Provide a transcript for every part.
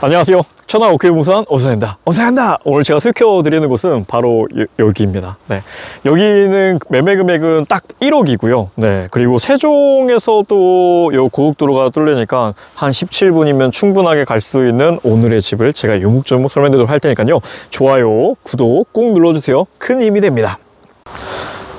안녕하세요. 천하 오케이 부산 어선입니다. 어선한다. 오늘 제가 살펴드리는 곳은 바로 여, 기입니다 네. 여기는 매매 금액은 딱 1억이고요. 네. 그리고 세종에서도 요 고속도로가 뚫리니까 한 17분이면 충분하게 갈 수 있는 오늘의 집을 제가 요목조목 설명드리도록 할 테니까요. 좋아요, 구독 꼭 눌러주세요. 큰 힘이 됩니다.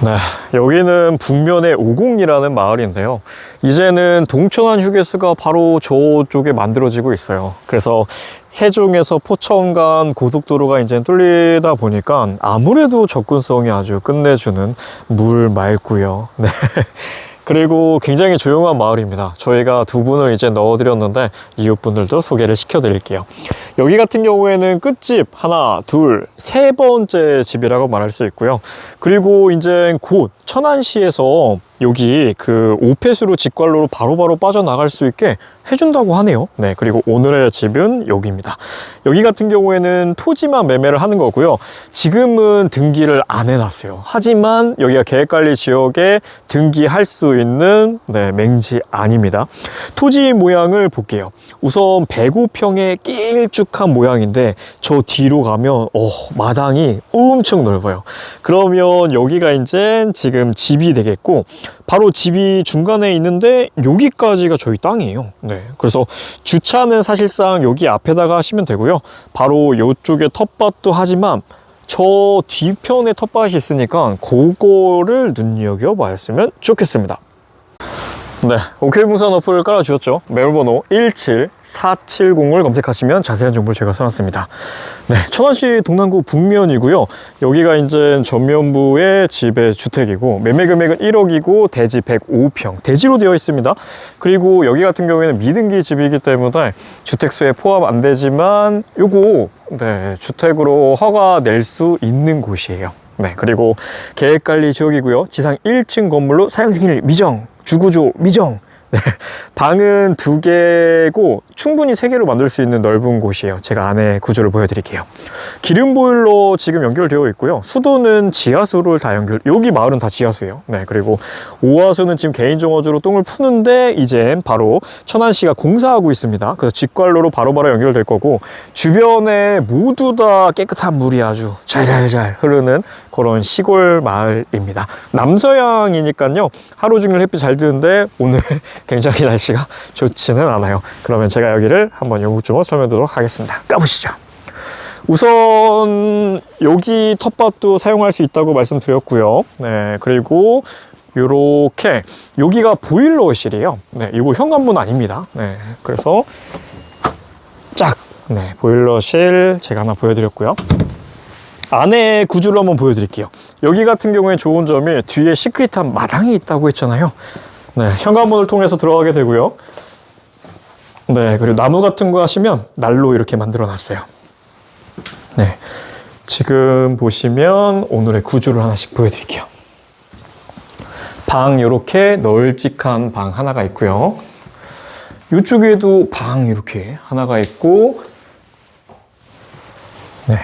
네, 여기는 북면의 오공이라는 마을인데요. 이제는 동천안 휴게소가 바로 저쪽에 만들어지고 있어요. 그래서 세종에서 포천 간 고속도로가 이제 뚫리다 보니까 아무래도 접근성이 아주 끝내주는 물 맑고요. 네. 그리고 굉장히 조용한 마을입니다. 저희가 두 분을 이제 넣어드렸는데 이웃분들도 소개를 시켜드릴게요. 여기 같은 경우에는 끝집 하나, 둘, 세 번째 집이라고 말할 수 있고요. 그리고 이제 곧 천안시에서 여기 그 오폐수로 직관로로 바로 바로 빠져나갈 수 있게 해준다고 하네요. 네, 그리고 오늘의 집은 여기입니다. 여기 같은 경우에는 토지만 매매를 하는 거고요. 지금은 등기를 안 해놨어요. 하지만 여기가 계획관리 지역에 등기할 수 있는 네, 맹지 아닙니다. 토지 모양을 볼게요. 우선 105평의 길쭉 한 모양인데 저 뒤로 가면 어, 마당이 엄청 넓어요. 그러면 여기가 이제 지금 집이 되겠고 바로 집이 중간에 있는데 여기까지가 저희 땅이에요. 네. 그래서 주차는 사실상 여기 앞에다가 하시면 되고요. 바로 이쪽에 텃밭도 하지만 저 뒤편에 텃밭이 있으니까 그거를 눈여겨 봤으면 좋겠습니다. 네, 오케이 부산 어플을 깔아주었죠. 메모번호 17470을 검색하시면 자세한 정보를 제가 써놨습니다. 네, 천안시 동남구 북면이고요. 여기가 이제 전면부의 집의 주택이고 매매 금액은 1억이고 대지 105평, 대지로 되어 있습니다. 그리고 여기 같은 경우에는 미등기 집이기 때문에 주택수에 포함 안 되지만 요거 네, 주택으로 허가 낼 수 있는 곳이에요. 네, 그리고 계획관리 지역이고요. 지상 1층 건물로 사용 승인을 미정, 주구조 미정. 네, 방은 두 개고 충분히 세 개로 만들 수 있는 넓은 곳이에요. 제가 안에 구조를 보여드릴게요. 기름 보일러 지금 연결되어 있고요. 수도는 지하수를 다 연결. 여기 마을은 다 지하수예요. 네, 그리고 오하수는 지금 개인 정어주로 똥을 푸는데 이제 바로 천안시가 공사하고 있습니다. 그래서 직관로로 바로바로 연결될 거고 주변에 모두 다 깨끗한 물이 아주 잘잘잘 흐르는 그런 시골 마을입니다. 남서양이니까요. 하루 종일 햇빛 잘 드는데 오늘 굉장히 날씨가 좋지는 않아요. 그러면 제가 여기를 한번 요구적으로 설명드리도록 하겠습니다. 까보시죠. 우선 여기 텃밭도 사용할 수 있다고 말씀드렸고요. 네, 그리고 요렇게 여기가 보일러실이에요. 네, 이거 현관문 아닙니다. 네, 그래서 짝, 네, 보일러실 제가 하나 보여드렸고요. 안에 구조를 한번 보여드릴게요. 여기 같은 경우에 좋은 점이 뒤에 시크릿한 마당이 있다고 했잖아요. 네, 현관문을 통해서 들어가게 되고요. 네, 그리고 나무 같은 거 하시면 날로 이렇게 만들어 놨어요. 네, 지금 보시면 오늘의 구조를 하나씩 보여드릴게요. 방 이렇게 널찍한 방 하나가 있고요. 이쪽에도 방 이렇게 하나가 있고, 네,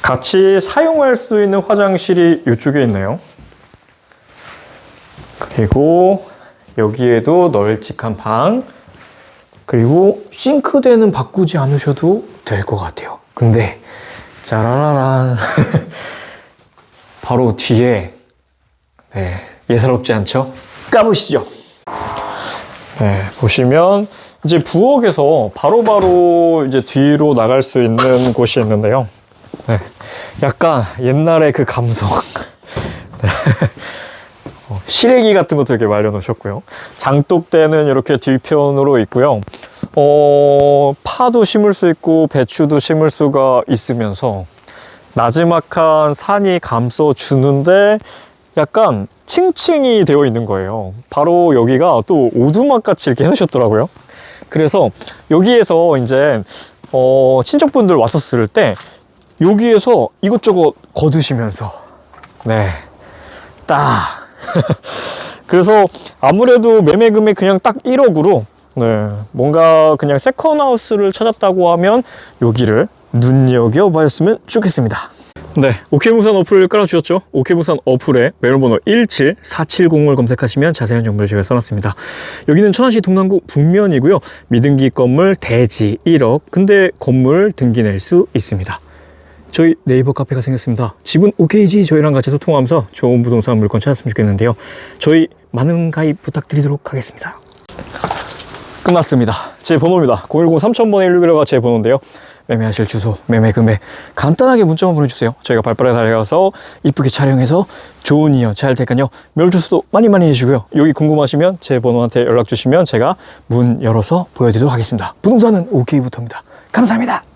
같이 사용할 수 있는 화장실이 이쪽에 있네요. 그리고 여기에도 널찍한 방, 그리고 싱크대는 바꾸지 않으셔도 될 것 같아요. 근데 짜라라란 바로 뒤에 네, 예사롭지 않죠? 까보시죠. 네, 보시면 이제 부엌에서 바로바로 이제 뒤로 나갈 수 있는 곳이 있는데요. 네, 약간 옛날의 그 감성. 네. 어, 시래기 같은 것도 이렇게 말려놓으셨고요. 장독대는 이렇게 뒤편으로 있고요. 어, 파도 심을 수 있고 배추도 심을 수가 있으면서 나지막한 산이 감싸 주는데 약간 층층이 되어 있는 거예요. 바로 여기가 또 오두막 같이 이렇게 해놓으셨더라고요. 그래서 여기에서 이제 어, 친척분들 왔었을 때 여기에서 이것저것 거두시면서 네, 딱 그래서 아무래도 매매 금액 그냥 딱 1억으로 네, 뭔가 그냥 세컨하우스를 찾았다고 하면 여기를 눈여겨봤으면 좋겠습니다. 네, 오케이부산 어플을 깔아주셨죠? 오케이부산 어플에 메일번호 17470을 검색하시면 자세한 정보를 제가 써놨습니다. 여기는 천안시 동남구 북면이고요. 미등기 건물 대지 1억, 근데 건물 등기 낼 수 있습니다. 저희 네이버 카페가 생겼습니다. 집은 오케이지 저희랑 같이 소통하면서 좋은 부동산 물건 찾았으면 좋겠는데요. 저희 많은 가입 부탁드리도록 하겠습니다. 끝났습니다. 제 번호입니다. 010-3000번에 161가 제 번호인데요. 매매하실 주소, 매매 금액 간단하게 문자만 보내주세요. 저희가 발빠르게 달려가서 이쁘게 촬영해서 좋은 이연 잘 될까요? 멸 주소도 많이 많이 해주고요. 여기 궁금하시면 제 번호한테 연락 주시면 제가 문 열어서 보여드리도록 하겠습니다. 부동산은 오케이부터입니다. 감사합니다.